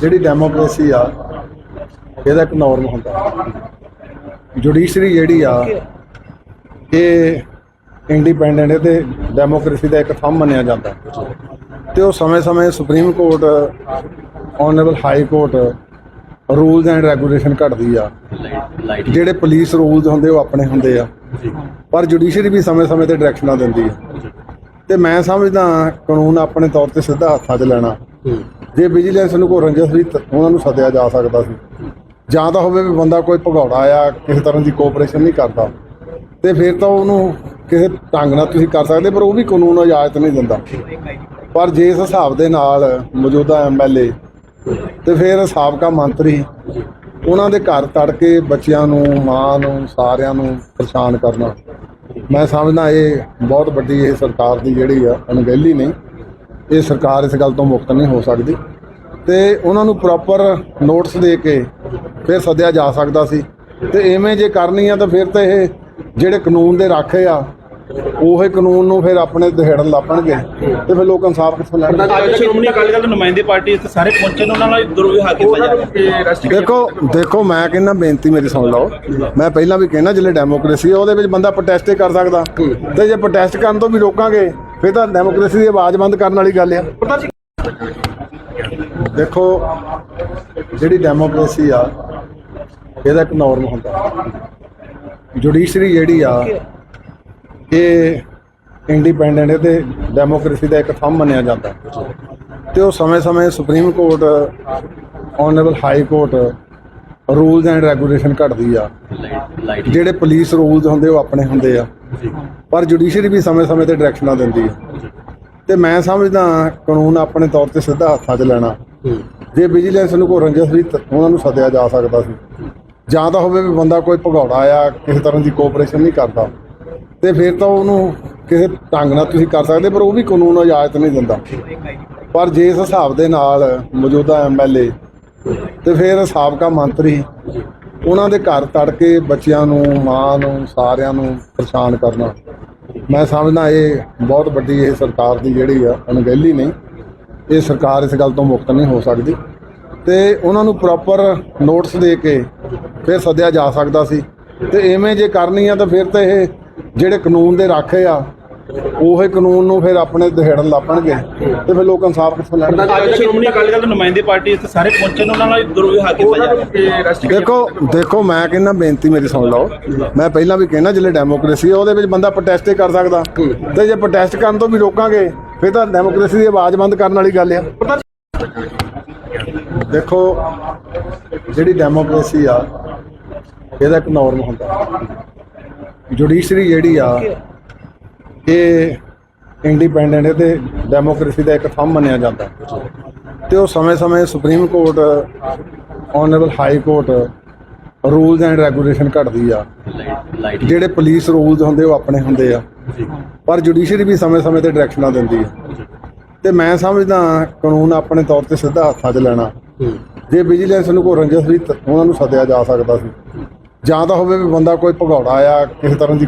ਜਿਹੜੀ ਡੈਮੋਕ੍ਰੇਸੀ ਆ, ਇਹਦਾ ਇੱਕ ਨਾਰਮ ਹੁੰਦਾ। ਜੁਡੀਸ਼ਰੀ ਜਿਹੜੀ ਆ, ਇਹ ਇੰਡੀਪੈਂਡੈਂਟ ਹੈ ਤੇ ਡੈਮੋਕ੍ਰੇਸੀ ਦਾ ਇੱਕ ਥੰਮ ਮੰਨਿਆ ਜਾਂਦਾ। ਤੇ ਉਹ ਸਮੇਂ-ਸਮੇਂ supreme court honourable high court rules and regulation ਘੜਦੀ ਆ। ਜਿਹੜੇ ਪੁਲਿਸ ਰੂਲਸ ਹੁੰਦੇ, ਉਹ ਆਪਣੇ ਹੁੰਦੇ ਆ। ਪਰ ਜੁਡੀਸ਼ਰੀ ਵੀ ਸਮੇਂ-ਸਮੇਂ ਤੇ ਡਾਇਰੈਕਸ਼ਨਾਂ ਦਿੰਦੀ ਆ। ਤੇ ਮੈਂ ਸਮਝਦਾ ਕਾਨੂੰਨ ਆਪਣੇ ਤੌਰ ਤੇ ਸਿੱਧਾ ਹੱਥਾਂ 'ਚ ਲੈਣਾ। ਜੇ ਵਿਜੀਲੈਂਸ ਨੂੰ ਕੋਈ ਰੰਜਿਸ਼ ਵੀ ਉਹਨਾਂ ਨੂੰ ਸੱਦਿਆ ਜਾ ਸਕਦਾ ਸੀ। ਜਾਂ ਤਾਂ ਹੋਵੇ ਵੀ ਬੰਦਾ ਕੋਈ ਭਗੌੜਾ ਆ ਕਿਸੇ ਤਰ੍ਹਾਂ ਦੀ ਕੋਆਪਰੇਸ਼ਨ ਨਹੀਂ ਕਰਦਾ। ਤੇ ਫਿਰ ਤਾਂ ਉਹਨੂੰ ਕਿਸੇ ਢੰਗ ਨਾਲ ਤੁਸੀਂ ਕਰ ਸਕਦੇ, ਪਰ ਉਹ ਵੀ ਕਾਨੂੰਨ ਇਜਾਜ਼ਤ ਨਹੀਂ ਦਿੰਦਾ। ਪਰ ਜੇ ਇਸ ਹਿਸਾਬ ਦੇ ਨਾਲ ਮੌਜੂਦਾ ਐਮਐਲਏ ਤੇ ਫਿਰ ਸਾਬਕਾ ਮੰਤਰੀ ਉਹਨਾਂ ਦੇ ਘਰ ਤੜ ਕੇ ਬੱਚਿਆਂ ਨੂੰ, ਮਾਂ ਨੂੰ, ਸਾਰਿਆਂ ਨੂੰ ਪਰੇਸ਼ਾਨ ਕਰਨਾ। ਮੈਂ ਸਮਝਦਾ ਇਹ ਬਹੁਤ ਵੱਡੀ ਇਹ ਸਰਕਾਰ ਦੀ ਜਿਹੜੀ ਆ, ਅਣਗਹਿਲੀ ਨਹੀਂ। ਇਹ ਸਰਕਾਰ ਇਸ ਗੱਲ ਤੋਂ ਮੁਕਤ ਨਹੀਂ ਹੋ ਸਕਦੀ ਤੇ ਉਹਨਾਂ ਨੂੰ ਪ੍ਰੋਪਰ ਨੋਟਿਸ ਦੇ ਕੇ ਫਿਰ ਸੱਦਿਆ ਜਾ ਸਕਦਾ ਸੀ ਤੇ ਐਵੇਂ ਜੇ ਕਰਨੀ ਆ ਤਾਂ ਫਿਰ ਤਾਂ ਇਹ ਜਿਹੜੇ ਕਾਨੂੰਨ ਦੇ ਰਾਖੇ ਆ ਉਹੇ ਕਾਨੂੰਨ ਨੂੰ ਫਿਰ ਆਪਣੇ ਦਿਹੜਨ ਲੱਪਣਗੇ ਤੇ ਫਿਰ ਲੋਕ ਇਨਸਾਫ ਕਿੱਥੋਂ ਲੈਣਗੇ ਅੱਜ ਸ਼੍ਰੋਮਣੀ ਅਕਾਲੀ ਦਲ ਦੇ ਨੁਮਾਇੰਦੇ ਪਾਰਟੀ ਇੱਥੇ ਸਾਰੇ ਪਹੁੰਚੇ ਨੇ ਉਹਨਾਂ ਨਾਲ ਦੁਰਵਿਹਾਰ ਕੀਤਾ ਜਾ ਰਿਹਾ ਦੇਖੋ ਦੇਖੋ ਮੈਂ ਕਹਿੰਦਾ ਬੇਨਤੀ ਮੇਰੀ ਸੁਣ ਲਓ। ਮੈਂ ਪਹਿਲਾਂ ਵੀ ਕਹਿੰਦਾ ਜਿਹੜੇ ਡੈਮੋਕ੍ਰੇਸੀ ਹੈ ਉਹਦੇ ਵਿੱਚ ਬੰਦਾ ਪ੍ਰੋਟੈਸਟ ਹੀ ਕਰ ਸਕਦਾ। ਤੇ ਜੇ ਪ੍ਰੋਟੈਸਟ ਕਰਨ ਤੋਂ ਵੀ ਰੋਕਾਂਗੇ ਫਿਰ ਤਾਂ ਡੈਮੋਕ੍ਰੇਸੀ ਦੀ ਆਵਾਜ਼ ਬੰਦ ਕਰਨ ਵਾਲੀ ਗੱਲ ਆ। ਦੇਖੋ, ਜਿਹੜੀ ਡੈਮੋਕ੍ਰੇਸੀ ਆ, ਇਹਦਾ ਇੱਕ ਨਾਰਮ ਹੁੰਦਾ। ਜੁਡੀਸ਼ਰੀ ਜਿਹੜੀ ਆ, ਇਹ ਇੰਡੀਪੈਂਡੈਂਟ ਹੈ ਤੇ ਡੈਮੋਕ੍ਰੇਸੀ ਦਾ ਇੱਕ ਥੰਮ ਮੰਨਿਆ ਜਾਂਦਾ। ਤੇ ਉਹ ਸਮੇਂ-ਸਮੇਂ supreme court honourable high court rules and regulation ਘੜਦੀ ਆ। ਜਿਹੜੇ ਪੁਲਿਸ ਰੂਲਸ ਹੁੰਦੇ, ਉਹ ਆਪਣੇ ਹੁੰਦੇ ਆ। ਪਰ ਜੁਡੀਸ਼ਰੀ ਵੀ ਸਮੇਂ-ਸਮੇਂ ਤੇ ਡਾਇਰੈਕਸ਼ਨਾਂ ਦਿੰਦੀ ਹੈ। ਤੇ ਮੈਂ ਸਮਝਦਾ ਕਾਨੂੰਨ ਆਪਣੇ ਤੌਰ ਤੇ ਸਿੱਧਾ ਹੱਥਾਂ 'ਚ ਲੈਣਾ। ਜੇ ਵਿਜੀਲੈਂਸ ਨੂੰ ਕੋਈ ਰੰਜਿਸ਼ ਵੀ ਉਹਨਾਂ ਨੂੰ ਸੱਦਿਆ ਜਾ ਸਕਦਾ ਸੀ। ਜਾਂ ਤਾਂ ਹੋਵੇ ਵੀ ਬੰਦਾ ਕੋਈ ਭਗੌੜਾ ਆ ਕਿਸੇ ਤਰ੍ਹਾਂ ਦੀ ਕੋਆਪਰੇਸ਼ਨ ਨਹੀਂ ਕਰਦਾ। ਤੇ ਫਿਰ ਤਾਂ ਉਹਨੂੰ ਕਿਸੇ ਢੰਗ ਨਾਲ ਤੁਸੀਂ ਕਰ ਸਕਦੇ, ਪਰ ਉਹ ਵੀ ਕਾਨੂੰਨ ਇਜਾਜ਼ਤ ਨਹੀਂ ਦਿੰਦਾ। ਪਰ ਜੇ ਇਸ ਹਿਸਾਬ ਦੇ ਨਾਲ ਮੌਜੂਦਾ ਐਮਐਲਏ ਤੇ ਫਿਰ ਸਾਬਕਾ ਮੰਤਰੀ ਉਹਨਾਂ ਦੇ ਘਰ ਤੜ ਕੇ ਬੱਚਿਆਂ ਨੂੰ, ਮਾਂ ਨੂੰ, ਸਾਰਿਆਂ ਨੂੰ ਪਰੇਸ਼ਾਨ ਕਰਨਾ। ਮੈਂ ਸਮਝਦਾ ਇਹ ਬਹੁਤ ਵੱਡੀ ਇਹ ਸਰਕਾਰ ਦੀ ਜਿਹੜੀ ਆ, ਅਣਗਹਿਲੀ ਨਹੀਂ। ਇਹ ਸਰਕਾਰ ਇਸ ਗੱਲ ਤੋਂ ਮੁਕਤ ਨਹੀਂ ਹੋ ਸਕਦੀ। ਤੇ ਉਹਨਾਂ ਨੂੰ ਪ੍ਰੋਪਰ ਨੋਟਸ ਦੇ ਕੇ ਫਿਰ ਸੱਦਿਆ ਜਾ ਸਕਦਾ ਸੀ। ਤੇ ਐਵੇਂ ਜੇ ਕਰਨੀ ਆ ਤਾਂ ਫਿਰ ਤਾਂ ਇਹ ਜਿਹੜੇ ਕਾਨੂੰਨ ਦੇ ਰਾਖੇ ਆ ਉਹੇ ਕਾਨੂੰਨ ਨੂੰ ਫਿਰ ਆਪਣੇ ਦਿਹੜਨ ਲੱਪਣਗੇ ਤੇ ਫਿਰ ਲੋਕ ਇਨਸਾਫ ਕਿੱਥੋਂ ਲੈਣਗੇ ਅੱਜ ਸ਼੍ਰੋਮਣੀ ਅਕਾਲੀ ਦਲ ਦੇ ਨੁਮਾਇੰਦੇ ਪਾਰਟੀ ਇੱਥੇ ਸਾਰੇ ਪਹੁੰਚੇ ਨੇ ਉਹਨਾਂ ਨਾਲ ਦੁਰਵਿਹਾਰ ਕੀਤਾ ਜਾ ਰਿਹਾ ਦੇਖੋ ਦੇਖੋ ਮੈਂ ਕਹਿੰਦਾ ਬੇਨਤੀ ਮੇਰੀ ਸੁਣ ਲਓ। ਮੈਂ ਪਹਿਲਾਂ ਵੀ ਕਹਿੰਦਾ ਜਿਹੜੇ ਡੈਮੋਕ੍ਰੇਸੀ ਹੈ ਉਹਦੇ ਵਿੱਚ ਬੰਦਾ ਪ੍ਰੋਟੈਸਟ ਹੀ ਕਰ ਸਕਦਾ। ਤੇ ਜੇ ਪ੍ਰੋਟੈਸਟ ਕਰਨ ਤੋਂ ਵੀ ਰੋਕਾਂਗੇ ਫਿਰ ਤਾਂ ਡੈਮੋਕ੍ਰੇਸੀ ਦੀ ਆਵਾਜ਼ ਬੰਦ ਕਰਨ ਵਾਲੀ ਗੱਲ ਆ। ਦੇਖੋ ਜਿਹੜੀ ਡੈਮੋਕ੍ਰੇਸੀ ਆ ਇਹਦਾ ਇੱਕ ਨਾਰਮ ਹੁੰਦਾ। ਜੁਡੀਸ਼ਰੀ ਜਿਹੜੀ ਆ ਇਹ ਇੰਡੀਪੈਂਡੈਂਟ ਹੈ ਤੇ ਡੈਮੋਕ੍ਰੇਸੀ ਦਾ ਇੱਕ ਥੰਮ ਮੰਨਿਆ ਜਾਂਦਾ ਤੇ ਉਹ ਸਮੇਂ-ਸਮੇਂ supreme court honourable high court rules and regulation ਘੜਦੀ ਆ। ਜਿਹੜੇ ਪੁਲਿਸ ਰੂਲਸ ਹੁੰਦੇ ਉਹ ਆਪਣੇ ਹੁੰਦੇ ਆ। ਪਰ ਜੁਡੀਸ਼ਰੀ ਵੀ ਸਮੇਂ-ਸਮੇਂ ਤੇ ਡਾਇਰੈਕਸ਼ਨਾਂ ਦਿੰਦੀ ਆ। ਤੇ ਮੈਂ ਸਮਝਦਾ ਕਾਨੂੰਨ ਆਪਣੇ ਤੌਰ ਤੇ ਸਿੱਧਾ ਹੱਥਾਂ 'ਚ ਲੈਣਾ। ਜੇ ਵਿਜੀਲੈਂਸ ਨੂੰ ਕੋਈ ਰੰਜਿਸ਼ ਵੀ ਤ- ਉਹਨਾਂ ਨੂੰ ਸੱਦਿਆ ਜਾ ਸਕਦਾ ਸੀ। ਜਾਂ ਤਾਂ ਹੋਵੇ ਵੀ ਬੰਦਾ ਕੋਈ ਭਗੌੜਾ ਆ, ਕਿਸੇ ਤਰ੍ਹਾਂ ਦੀ